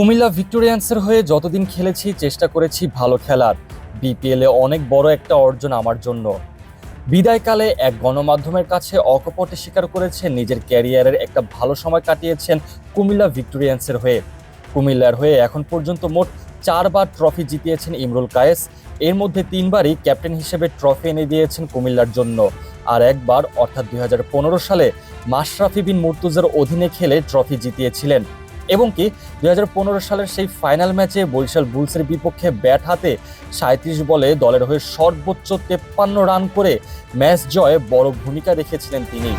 কুমিল্লা ভিক্টোরিয়ান্সের হয়ে যতদিন খেলেছি, চেষ্টা করেছি ভালো খেলার। বিপিএলে অনেক বড় একটা অর্জন আমার জন্য। বিদায়কালে এক গণমাধ্যমের কাছে অকপটে স্বীকার করেছেন নিজের ক্যারিয়ারের একটা ভালো সময় কাটিয়েছেন কুমিল্লা ভিক্টোরিয়ান্সের হয়ে। কুমিল্লার হয়ে এখন পর্যন্ত মোট চারবার ট্রফি জিতিয়েছেন ইমরুল কায়েস। এর মধ্যে তিনবারই ক্যাপ্টেন হিসেবে ট্রফি এনে দিয়েছেন কুমিল্লার জন্য। আর একবার, অর্থাৎ দুই হাজার পনেরো সালে, মাশরাফি বিন মুর্তুজার অধীনে খেলে ট্রফি জিতিয়েছিলেন। এবং কি দু হাজার পনেরো সালের সেই ফাইনাল ম্যাচে বরিশাল বুলসের বিপক্ষে ব্যাট হাতে সাঁত্রিশ বলে দলের হয়ে সর্বোচ্চ তেপ্পান্ন রান করে ম্যাচ জয়ে বড় ভূমিকা রেখেছিলেন তিনি।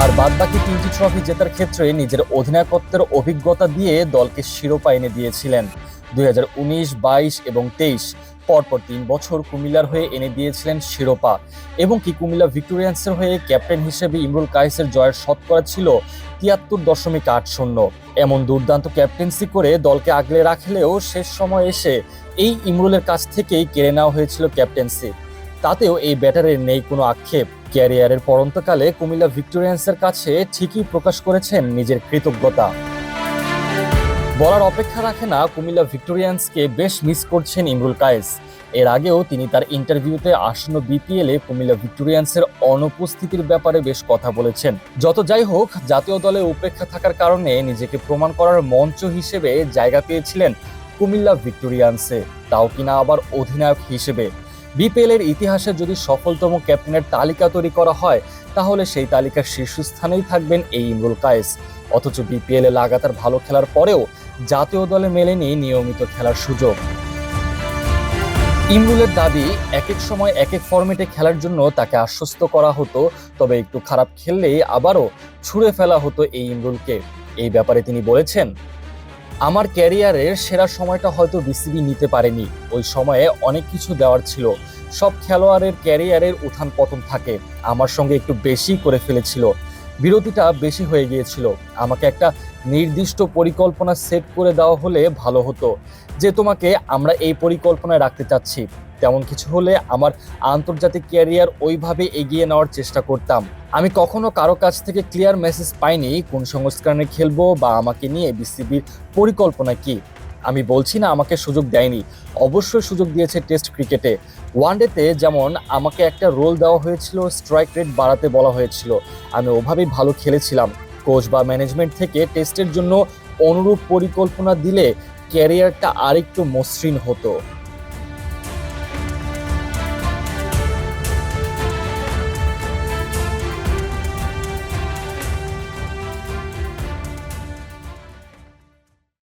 আর বাদবাকি তিনটি ট্রফি জেতার ক্ষেত্রে নিজের অধিনায়কত্বের অভিজ্ঞতা দিয়ে দলকে শিরোপা এনে দিয়েছিলেন। দুই হাজার উনিশ, বাইশ এবং তেইশ। পরপর তিন বছর কুমিল্লার হয়ে এনে দিয়েছিলেন শিরোপা। এবং কি কুমিল্লা ভিক্টোরিয়ান্সের হয়ে ক্যাপ্টেন হিসেবে ইমরুল কায়েসের জয়ের শতকরা ছিল তিয়াত্তর দশমিক আট শূন্য। এমন দুর্দান্ত ক্যাপ্টেন্সি করে দলকে আগলে রাখলেও শেষ সময় এসে এই ইমরুলের কাছ থেকেই কেড়ে নেওয়া হয়েছিল ক্যাপ্টেন্সি। তাতেও এই ব্যাটারের নেই কোনো আক্ষেপ। ক্যারিয়ারের পরন্তকালে কুমিল্লা ভিক্টোরিয়ান্সের কাছে ঠিকই প্রকাশ করেছেন নিজের কৃতজ্ঞতা। বলার অপেক্ষা রাখে না, কুমিল্লা ভিক্টোরিয়ান্সকে বেশ মিস করছেন ইমরুল কায়েস। এর আগেও তিনি তার ইন্টারভিউতে আসন্ন বিপিএলে কুমিল্লা ভিক্টোরিয়ান্সের অনুপস্থিতির ব্যাপারে বেশ কথা বলেছেন। যত যাই হোক, জাতীয় দলে উপেক্ষা থাকার কারণে নিজেকে প্রমাণ করার মঞ্চ হিসেবে জায়গা পেয়েছিলেন কুমিল্লা ভিক্টোরিয়ান্সে। তাও কিনা আবার অধিনায়ক হিসেবে। বিপিএল এর ইতিহাসে যদি সফলতম ক্যাপ্টেনের তালিকা তৈরি করা হয় তাহলে সেই তালিকার শীর্ষস্থানেই থাকবেন এই ইমরুল কায়েস। অথচ বিপিএল লাগাতার ভালো খেলার পরেও জাতীয় দলে মেলেনি নিয়মিত খেলার সুযোগ। ইমরুলের দাবি এক এক সময় এক এক ফরম্যাটে খেলার জন্য তাকে আশ্বস্ত করা হতো, তবে একটু খারাপ খেললেই আবারও ছুঁড়ে ফেলা হতো এই ইমরুলকে। এই ব্যাপারে তিনি বলেছেন, আমার ক্যারিয়ারের সেরা সময়টা হয়তো বিসিবি নিতে পারেনি। ওই সময়ে অনেক কিছু দেওয়ার ছিল। সব খেলোয়াড়ের ক্যারিয়ারের উত্থান পতন থাকে। আমার সঙ্গে একটু বেশি করে ফেলেছিল। বিরতিটা বেশি হয়ে গিয়েছিল। আমাকে একটা নির্দিষ্ট পরিকল্পনা সেট করে দেওয়া হলে ভালো হতো। যে তোমাকে আমরা এই পরিকল্পনায় রাখতে চাচ্ছি। তেমন কিছু হলে আমার আন্তর্জাতিক ক্যারিয়ার ওইভাবে এগিয়ে নেওয়ার চেষ্টা করতাম। আমি কখনো কারও কাছ থেকে ক্লিয়ার মেসেজ পাইনি, কোন সংস্করণে খেলব বা আমাকে নিয়ে বিসিবির পরিকল্পনা কি। আমি বলছি না আমাকে সুযোগ দেয়নি। অবশ্যই সুযোগ দিয়েছে টেস্ট ক্রিকেটে। ওয়ানডেতে যেমন আমাকে একটা রোল দেওয়া হয়েছিল স্ট্রাইক রেট বাড়াতে বলা হয়েছিল। আমি ওভাবেই ভালো খেলেছিলাম। কোচ বা ম্যানেজমেন্ট থেকে টেস্টের জন্য অনুরূপ পরিকল্পনা দিলে ক্যারিয়ারটা আরেকটু মসৃণ হতো।